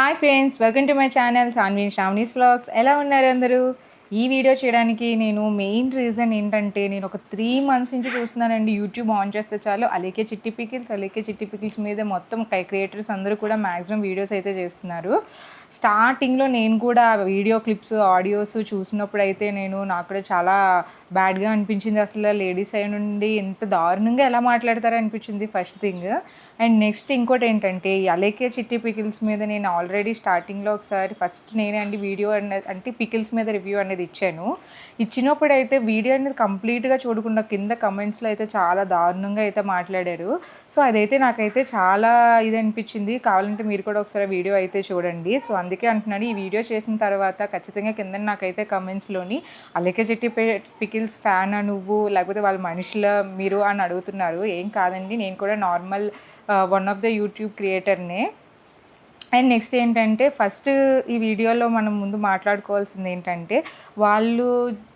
Hi friends welcome to my channel Sanvi Shravani's vlogs ఎలా ఉన్నారు అందరూ? ఈ వీడియో చేయడానికి నేను మెయిన్ రీజన్ ఏంటంటే నేను ఒక త్రీ మంత్స్ నుంచి చూస్తున్నానండి. యూట్యూబ్ ఆన్ చేస్తే చాలు. అలేకే చిట్టి పికిల్స్ అలేకే చిట్టి పికిల్స్ మీద మొత్తం క్రియేటర్స్ అందరూ కూడా మ్యాక్సిమం వీడియోస్ అయితే చేస్తున్నారు. స్టార్టింగ్లో నేను కూడా వీడియో క్లిప్స్ ఆడియోస్ చూసినప్పుడు అయితే నేను నాకు కూడా చాలా బ్యాడ్గా అనిపించింది. అసలు లేడీస్ అయి నుండి ఎంత దారుణంగా ఎలా మాట్లాడతారో అనిపించింది ఫస్ట్ థింగ్ అండ్ నెక్స్ట్ ఇంకోటి ఏంటంటే అలేకే చిట్టి పికిల్స్ మీద నేను ఆల్రెడీ స్టార్టింగ్లో ఒకసారి ఫస్ట్ నేనే అండి వీడియో అనేది అంటే పికిల్స్ మీద రివ్యూ అనేది ఇచ్చాను. ఇచ్చినప్పుడు అయితే వీడియో అనేది కంప్లీట్గా చూడకుండా కింద కమెంట్స్లో అయితే చాలా దారుణంగా అయితే మాట్లాడారు. సో అదైతే నాకైతే చాలా ఇది అనిపించింది. కావాలంటే మీరు కూడా ఒకసారి వీడియో అయితే చూడండి. సో అందుకే అంటున్నాను ఈ వీడియో చేసిన తర్వాత ఖచ్చితంగా కింద నాకైతే కమెంట్స్లోని అలెకే చెట్టి పికిల్స్ ఫ్యాన్ నువ్వు లేకపోతే వాళ్ళ మనుషుల మీరు అని అడుగుతున్నారు. ఏం కాదండి నేను కూడా normal one of the YouTube క్రియేటర్నే. And next ఏంటంటే ఫస్ట్ ఈ వీడియోలో మనం ముందు మాట్లాడుకోవాల్సింది ఏంటంటే వాళ్ళు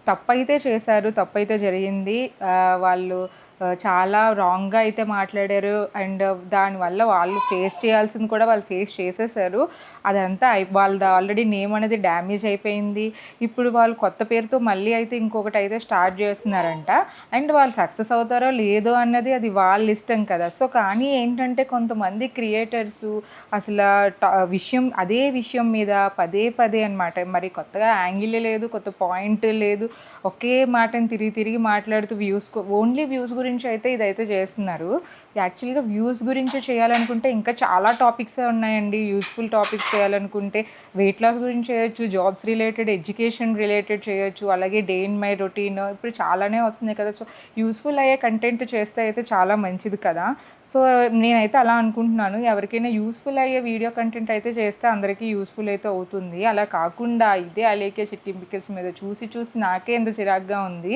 తప్పైతే చేశారు తప్పైతే జరిగింది. వాళ్ళు చాలా రాంగ్గా అయితే మాట్లాడారు. అండ్ దానివల్ల వాళ్ళు ఫేస్ చేయాల్సింది కూడా వాళ్ళు ఫేస్ చేసేసారు. అదంతా అయి వాళ్ళది ఆల్రెడీ నేమ్ అనేది డ్యామేజ్ అయిపోయింది. ఇప్పుడు వాళ్ళు కొత్త పేరుతో మళ్ళీ అయితే ఇంకొకటి అయితే స్టార్ట్ చేస్తున్నారంట. అండ్ వాళ్ళు సక్సెస్ అవుతారో లేదో అన్నది అది వాళ్ళ ఇష్టం కదా. సో కానీ ఏంటంటే కొంతమంది క్రియేటర్స్ అసలు ట- విషయం అదే విషయం మీద పదే పదే అనమాట మరి కొత్తగా యాంగిల్ లేదు కొత్త పాయింట్ లేదు. ఒకే మాటని తిరిగి తిరిగి మాట్లాడుతూ వ్యూస్ ఓన్లీ వ్యూస్ గురించి అయితే ఇదైతే చేస్తున్నారు. యాక్చువల్గా వ్యూస్ గురించి చేయాలనుకుంటే ఇంకా చాలా టాపిక్స్ ఉన్నాయండి. యూస్ఫుల్ టాపిక్స్ చేయాలనుకుంటే వెయిట్ లాస్ గురించి చేయొచ్చు జాబ్స్ రిలేటెడ్ ఎడ్యుకేషన్ రిలేటెడ్ చేయొచ్చు అలాగే డే ఇన్ మై రొటీన్. ఇప్పుడు చాలానే వస్తున్నాయి కదా. సో యూస్ఫుల్ అయ్యే కంటెంట్ చేస్తే అయితే చాలా మంచిది కదా. సో నేనైతే అలా అనుకుంటున్నాను. ఎవరికైనా యూస్ఫుల్ అయ్యే వీడియో కంటెంట్ అయితే చేస్తే అందరికీ యూస్ఫుల్ అయితే అవుతుంది. అలా కాకుండా ఇదే అలేకే చిట్టింపికల్స్ మీద చూసి చూసి నాకే ఎంత చిరాగ్గా ఉంది.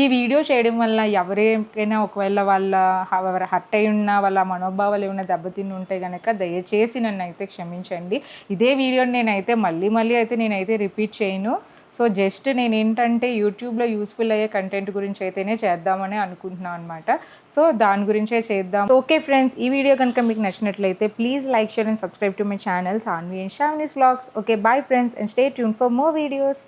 ఈ వీడియో చేయడం వల్ల ఎవరికైనా ఒకవేళ వాళ్ళ ఎవరు హర్ట్ అయి ఉన్నా వాళ్ళ మనోభావాలు ఏమైనా దెబ్బతిని ఉంటే కనుక దయచేసి నన్ను అయితే క్షమించండి. ఇదే వీడియోని నేనైతే మళ్ళీ మళ్ళీ అయితే నేనైతే రిపీట్ చేయను. సో జస్ట్ నేను ఏంటంటే యూట్యూబ్లో యూస్ఫుల్ అయ్యే కంటెంట్ గురించి అయితేనే చేద్దామని అనుకుంటున్నాను అనమాట సో దాని గురించే చేద్దాం. ఓకే ఫ్రెండ్స్ ఈ వీడియో కనుక మీకు నచ్చినట్లయితే please like share and subscribe to my channel. Sanvi and Shravani's vlogs. Okay bye friends and stay tune for more videos.